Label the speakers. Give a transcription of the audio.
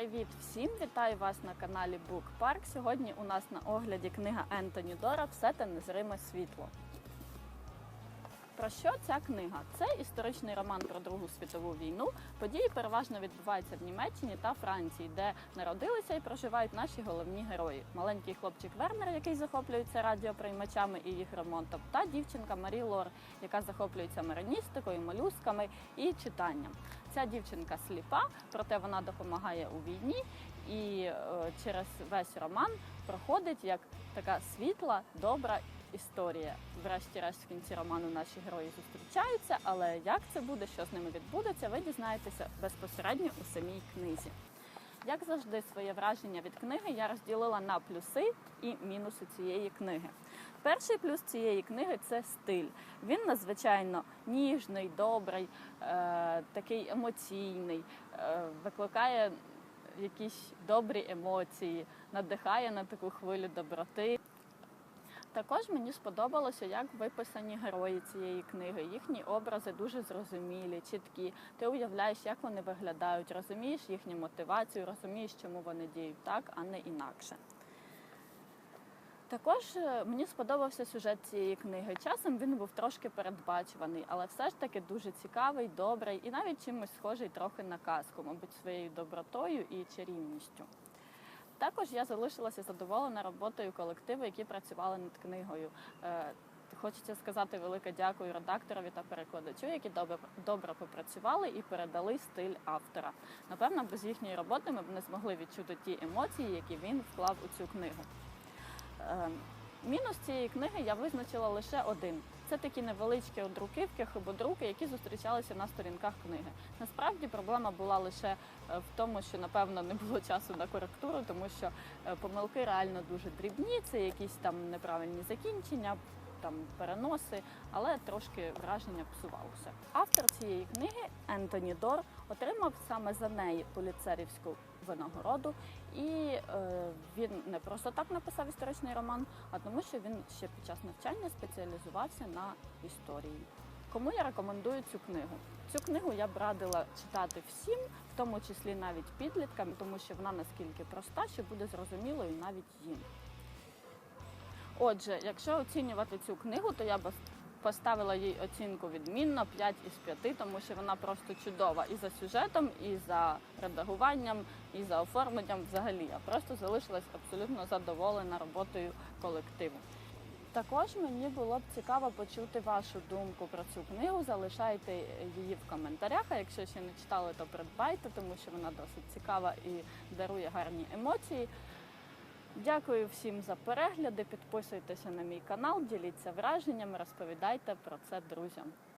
Speaker 1: Привіт всім! Вітаю вас на каналі Book Park. Сьогодні у нас на огляді книга Ентоні Дора Все те незриме світло. Про що ця книга? Це історичний роман про Другу світову війну. Події переважно відбуваються в Німеччині та Франції, де народилися і проживають наші головні герої: маленький хлопчик Вернер, який захоплюється радіоприймачами і їх ремонтом, та дівчинка Марі Лор, яка захоплюється мариністикою, молюсками і читанням. Ця дівчинка сліпа, проте вона допомагає у війні, і е, через весь роман проходить як така світла, добра історія. Врешті-решт в кінці роману наші герої зустрічаються, але як це буде, що з ними відбудеться, ви дізнаєтеся безпосередньо у самій книзі. Як завжди, своє враження від книги я розділила на плюси і мінуси цієї книги. Перший плюс цієї книги це стиль. Він надзвичайно ніжний, добрий, е, такий емоційний, е, викликає якісь добрі емоції, надихає на таку хвилю доброти. Також мені сподобалося, як виписані герої цієї книги. Їхні образи дуже зрозумілі, чіткі. Ти уявляєш, як вони виглядають, розумієш їхню мотивацію, розумієш, чому вони діють так, а не інакше. Також е, мені сподобався сюжет цієї книги. Часом він був трошки передбачуваний, але все ж таки дуже цікавий, добрий і навіть чимось схожий трохи на казку, мабуть, своєю добротою і чарівністю. Також я залишилася задоволена роботою колективу, які працювали над книгою. Е, Хочеться сказати велике дякую редакторові та перекладачу, які добре, добре попрацювали і передали стиль автора. Напевно, без їхньої роботи ми б не змогли відчути ті емоції, які він вклав у цю книгу. Мінус цієї книги я визначила лише один. Це такі невеличкі одруківки, хибодруки, які зустрічалися на сторінках книги. Насправді проблема була лише е, в тому, що напевно не було часу на коректуру, тому що е, помилки реально дуже дрібні. Це якісь там неправильні закінчення, там переноси, але трошки враження псувалося. Автор цієї книги Ентоні Дор отримав саме за неї поліцерівську винагороду, і е, він не просто так написав історичний роман, а тому, що він ще під час навчання спеціалізувався на історії. Кому я рекомендую цю книгу? Цю книгу я б радила читати всім, в тому числі навіть підліткам, тому що вона наскільки проста, що буде зрозумілою навіть їм. Отже, якщо оцінювати цю книгу, то я б поставила їй оцінку відмінно 5 із 5, тому що вона просто чудова і за сюжетом, і за редагуванням, і за оформленням взагалі. Я просто залишилась абсолютно задоволена роботою колективу. Також мені було б цікаво почути вашу думку про цю книгу. Залишайте її в коментарях. А якщо ще не читали, то придбайте, тому що вона досить цікава і дарує гарні емоції. Дякую всім за перегляди. Підписуйтеся на мій канал, діліться враженнями, розповідайте про це друзям.